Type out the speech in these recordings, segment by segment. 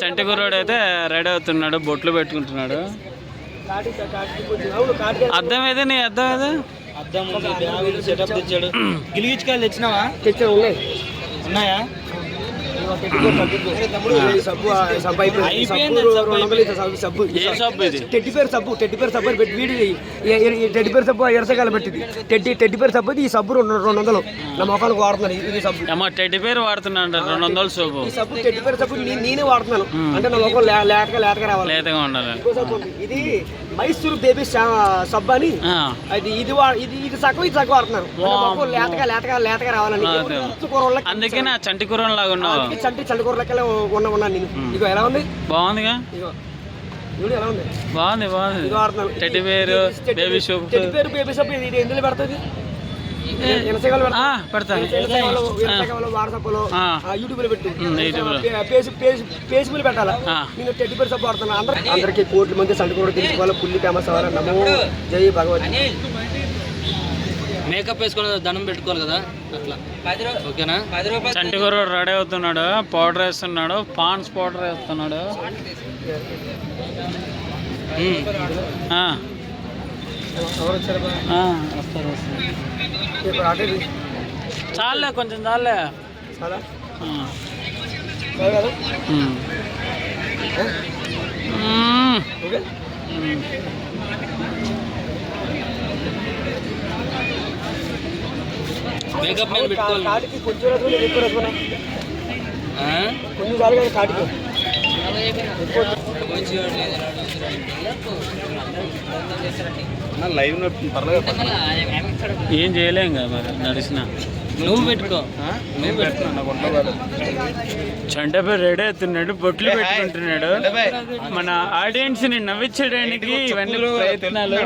చంటి కుర్రోడు అయితే రెడీ అవుతున్నాడు బొట్లు పెట్టుకుంటున్నాడు. అర్థం ఏది నీ అర్థం ఏది? ఉంది సెటప్ తెచ్చాడు. గిలిగిచ్చుకాయలు తెచ్చినావా? తెచ్చిన ఉన్నాయి? టెడ్డి పేరు సబ్బు టెడ్డి పేరు సబ్బు పెట్టి వీడి టెడ్డి పేరు సబ్బు ఎరసకాయలు పెట్టింది టెడ్డి టెడ్డి పేరు సబ్బు ఈ సబ్బు రెండు రెండు వందలు నా మొఖానికి వాడుతున్నాను ఇది- సబ్బు అమ్మ టెడ్డి పేరు వాడుతున్నాడు రెండు వందల ఈ సబ్బు టెడ్డి పేరు సబ్బు నేనే వాడుతున్నాను. అంటే నా మొఖం లే- లేతగా లేతగా రావాలి. లేతగా ఉండాలి. సబ్బు. ఇది మైసూరు బేబీ సబ్బు అని. అది ఇది ఇది ఇది సగం ఇది సగం వాడుతున్నాను అంటే మొఖం లేతగా లేతగా లేతగా రావాలని. అందుకే నా చంటి కుర్రోడు లాగా ఉన్నావు. చంటి చంటి కూరలకెళ్ళి ఉన్నా ఉన్నాను నేను. ఇగో ఎలా ఉంది? బాగుందిగా? ఉంది? బాగుంది బాగుంది. టెడ్డి పేరు బేబీ సోప్. టెడ్డి పేరు బేబీ సబ్బు ఇది ఇది ఎందులో పెడుతుంది? పెట్టాలా. నేను టెడ్డి పేరు సబ్బు అందరికీ కోట్ల మంది సంటి కూడా తెలుసుకోవాలి. పుల్లి ఫేమస్ అవ్వాలి నమో జై భగవత్. మేకప్ వేసుకొని దండం పెట్టుకోవాలి కదా? అట్లా. ఓకేనా? రెడీ అవుతున్నాడు. పౌడర్ వేస్తున్నాడు. పాన్స్ పౌడర్ వేస్తున్నాడు ఆ, ఎవరు వచ్చారు బా? ఆ, వస్తారు వస్తారు. చాలే కొంచెం చాలే? చాలా. మేకప్ పెట్టుకోవాలి. కాటికి కొంచెం రసం ఎక్కువ రసం ఆ? కొంచెం చాలు కదా కాటికి. ఏం చేయలేం కదా మరి నడిచిన. నువ్వు పెట్టుకో. చంటపై రెడీ అవుతున్నాడు బొట్లు పెట్టుకుంటున్నాడు. మన ఆడియన్స్ని నవ్వించడానికి ఇవన్నీ ప్రయత్నాలు.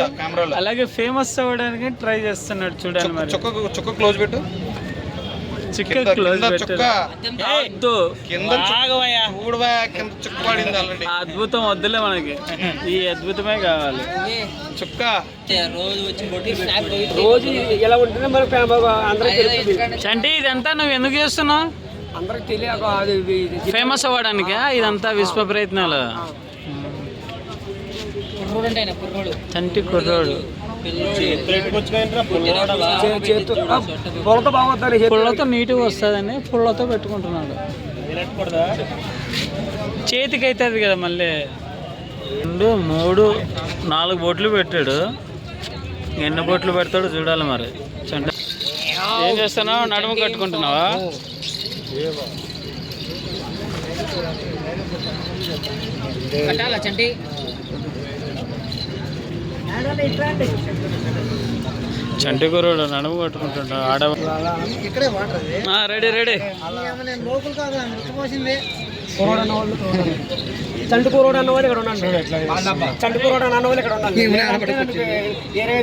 అలాగే ఫేమస్ అవ్వడానికి ట్రై చేస్తున్నాడు చూడాలి మరి. చుక్క చుక్క క్లోజ్ పెట్టు. కింద- క్లోజ్ కింద. చూడవా కింద చుక్క పడింది ఆల్రెడీ అద్భుతం వద్దులే మనకి. ఈ అద్భుతమే కావాలి. చుక్క. రోజు వచ్చి బొట్టి రోజు ఎలా ఉంటుందో చంటి ఇదంతా నువ్వు ఎందుకు చేస్తున్నావు? అందరికి తెలియక ఫేమస్ అవ్వడానికా? ఇదంతా విశ్వ ప్రయత్నాలు? చంటి కుర్రోడు. పుల్లతో నీట్గా వస్తుందని పుల్లతో పెట్టుకుంటున్నాడు. చేతికి అవుతుంది కదా మళ్ళీ. రెండు మూడు నాలుగు బొట్లు పెట్టాడు. ఎన్ని బొట్లు పెడతాడో చూడాలి మరి. ఏం చేస్తున్నావు? నడుము కట్టుకుంటున్నావా? కట్టాలా చంటి? చంటి కుర్రోడు నడుము కట్టుకుంటున్నాడు ఆడ ఆ, రెడీ రెడీ. చంటి కూరోడు అన్న వాళ్ళు ఇక్కడ ఉన్నాడు. చంటి కూరోడు అన్న వాళ్ళు ఇక్కడ ఉన్నాడు. వేరే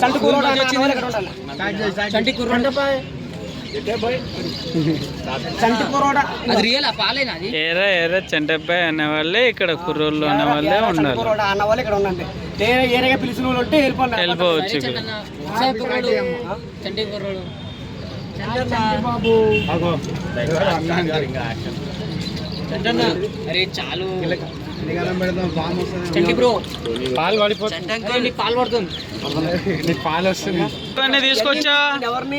చంటి కూరోడు అన్న వాళ్ళు ఇక్కడ ఉండాలి చంటి ఏరా ఏరా చంటబ్బాయి అనేవాళ్ళే ఇక్కడ కుర్రోళ్ళు అనేవాళ్ళే ఉండాలి. కూరోడ అన్న వాళ్ళు ఇక్కడ ఉండండి. వేరే ఏరేగా పిలిచిన వాళ్ళు ఉంటే వెళ్ళిపోండి వెళ్ళిపోవచ్చు అరే చాలు. పాలు ఇవన్నీ తీసుకొచ్చా? ఎవరిని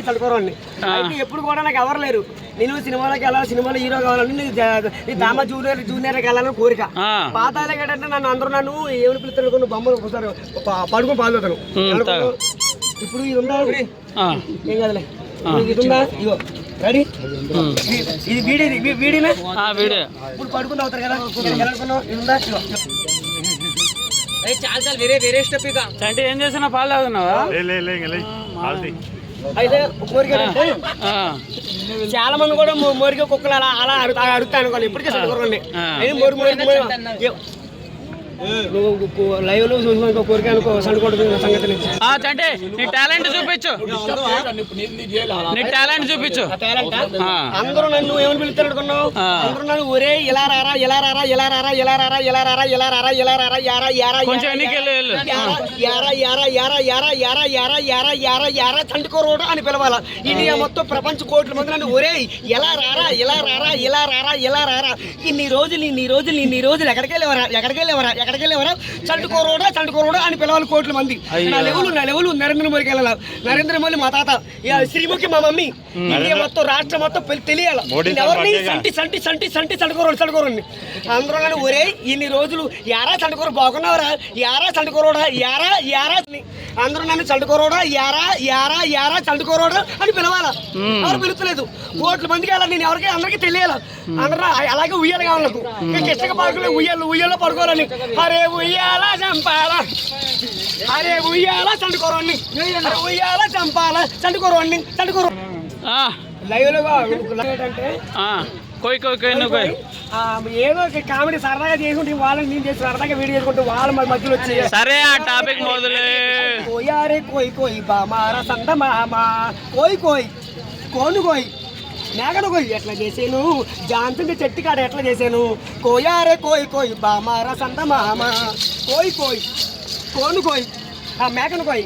చండుకోరండి ఆ. అయితే ఎప్పుడు కూడా నాకు ఎవరు లేరు. నేను సినిమాలకు వెళ్ళాలి సినిమాలో హీరో కావాలని ఈ దామ జూనియర్ జూనియర్కి వెళ్ళాలని కోరిక. ఆ, పాతాలే ఏంటంటే నన్ను అందరూ నన్ను ఏమని పిలుస్తాను కొన్ని బొమ్మలు ఒకసారి పడుకొని పాలు తాగు. ఇప్పుడు ఇది ఉందా? ఏం కదలే. ఇది ఉందా? ఇగో రెడీ ఉమ్. ఇది వీడి వీడినా ఇప్పుడు పడుకుని అవుతారు కదా? ఉందా చాలు చాలు వేరే వేరే స్టెప్ ఇక. చంటి ఏం చేసినా పాలు తాగుతున్నావా? అయితే చాలా మంది కూడా మొరిగే కుక్కలు అలా అలా అడుగుతా మొరి మొరి మొరి- ఏ- నువ్వు లైవ్లో చూసిన ఇంకో కోరిక అనుకో సండుకోవడం సంగతి నుంచి చంటి నీ టాలెంట్ చూపించు నీ టాలెంట్ చూపించు. అందరూ నన్ను ఏమని పిలుస్తారు అనుకున్నావు. అందరూ నన్ను ఒరే ఇలా రారా ఇలా రారా ఇలా రారా ఇలా రారా ఇలా రారా ఇలా రారా ఇలా రారా యారా యారా కొంచెం. యారా యారా యారా యారా యారా యారా యారా యారా యారా తండుకోరోడు అని పిలవాల ఇండియా మొత్తం ప్రపంచ కోట్ల మంది నన్ను ఒరే ఇలా రారా ఇలా రారా ఇలా రారా ఇలా రారా ఇన్ని రోజులు ఇన్ని రోజులు ఇన్ని రోజులు ఎక్కడికి వెళ్ళేవరా ఎక్కడికి వెళ్ళేవరా ఎక్కడికి వెళ్ళేవరా చండుకోరోడా చండుకోరోడా అని పిలవాలి కోట్ల మంది. నా లెవెల్ నా లెవెల్ నరేంద్ర మోడీకి వెళ్ళాలి? నరేంద్ర మోడీ మా తాత. శ్రీముఖి మా మమ్మీ. ఇండియా మొత్తం రాష్ట్రం మొత్తం తెలియాలి. ఎవరిని? సంటి సంటి సంటి సంటి చండుకోరండి అందరూ నన్ను ఒరే ఇన్ని రోజులు యారా చండుకోరు బాగున్నావరా? యారా చండుకోరోడా యారా యారా. అందరూ నన్ను చండుకోరోడా యారా యారా యారా చండుకోరోడా అని పిలవాలా? ఎవరు పిలుస్తలేదు. కోట్ల మందికి వెళ్ళాలి నేను ఎవరికి అందరికీ తెలియాలి? అందరూ అలాగే ఉయ్యాలి కావాలి నాకు పార్కులో ఉయ్యాలి ఉయ్యాలో పడుకోవాలని. అరే ఉయ్యాల చంపాలా. అరే ఉయ్యాల చండుకోరండి అరే ఉయ్యాల చంపాలా. చండుకోరండి చండుకోరు ఆ, లైవ్లో ఏంటంటే. కోయ్ కోయ్ కోయ్ నువ్వు ఏదో కామెడీ సరదాగా చేసుకుంటే వాళ్ళని నేను చేసి సరదాగా వీడియో చేసుకుంటే వాళ్ళ మధ్యలో వచ్చి సరే ఆ టాపిక్ మొదలే. కోయారే కోయి కోయి బామార సంద మామ కోయి కోయి కోను కోయి. మేకను కోయి ఎట్లా చేసాను? జాన్సన్ చెట్టు కాడ ఎట్లా చేశాను కోయారే కోయి కోయి బామార సంద మామ. కోయి కోయి కోను కోయి ఆ మేకను కోయి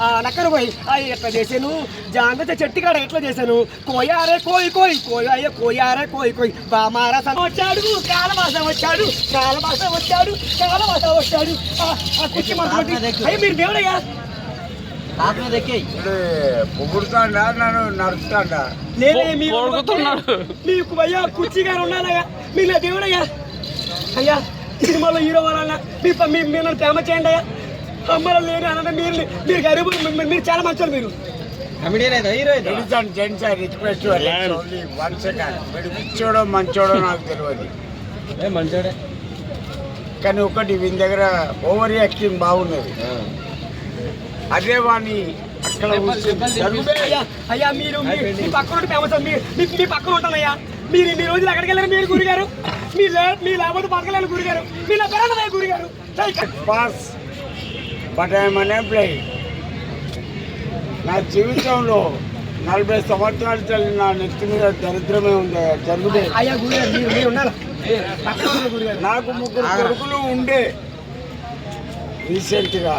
ఆ నక్కను కోయి అది ఎట్లా చేశాను జాన్సన్ చెట్టు కాడ ఎట్లా చేశాను కోయారే కోయి కోయి కోయాయ కోయారే కోయి కోయి బామార సంద వచ్చాడు కాలవాస వచ్చాడు కాలవాస వచ్చాడు కాలవాస వచ్చాడు. కుర్చీ అయ్యి మీరు దేవుడయ్యా పొగుడుతాడా నన్ను నడుస్తాడా నేనే మీ కొడుకుతున్నాడు. మీకు అయ్యా కుర్చీ గారు ఉన్నానయ్యా మీ నా దేవుడయ్యా. అయ్యా సినిమాలో హీరో వాళ్ళ మీ మీరు నన్ను ప్రేమ చేయండి అయ్యా. అమ్మలో లేని అన్న మీరు మీరు గరీబు మీరు చాలా మంచోళ్ళు మీరు. రిక్వెస్ట్ వన్ సెకండ్ వీడు పిచ్చోడో మంచోడో నాకు తెలియదు. మంచోడే? కానీ ఒకటి వీని దగ్గర ఓవర్ యాక్టింగ్ బాగున్నది అదే వాణి. అక్కడ అయ్యా మీరు మీ- పక్కన ఉంటే ఫేమస్ మీ పక్కన ఉంటానయ్యా. మీరు ఇన్ని రోజులు ఎక్కడికి వెళ్ళారు? మీరు గురిగారు? మీ మీ లేకపోతే పక్కన గురిగారు. మీ నా పెరగదయ్య గురిగారు. పాస్ బట్ ఐఎమ్ అన్ఎంప్లాయ్ నా జీవితంలో నలభై సంవత్సరాలు తల్లి నా నెత్తి మీద దరిద్రమే ఉంది జరుగుతే అయ్యా గురిగారు మీరు మీరు ఉన్నారు నాకు ముగ్గురు కొడుకులు ఉండే. రీసెంట్గా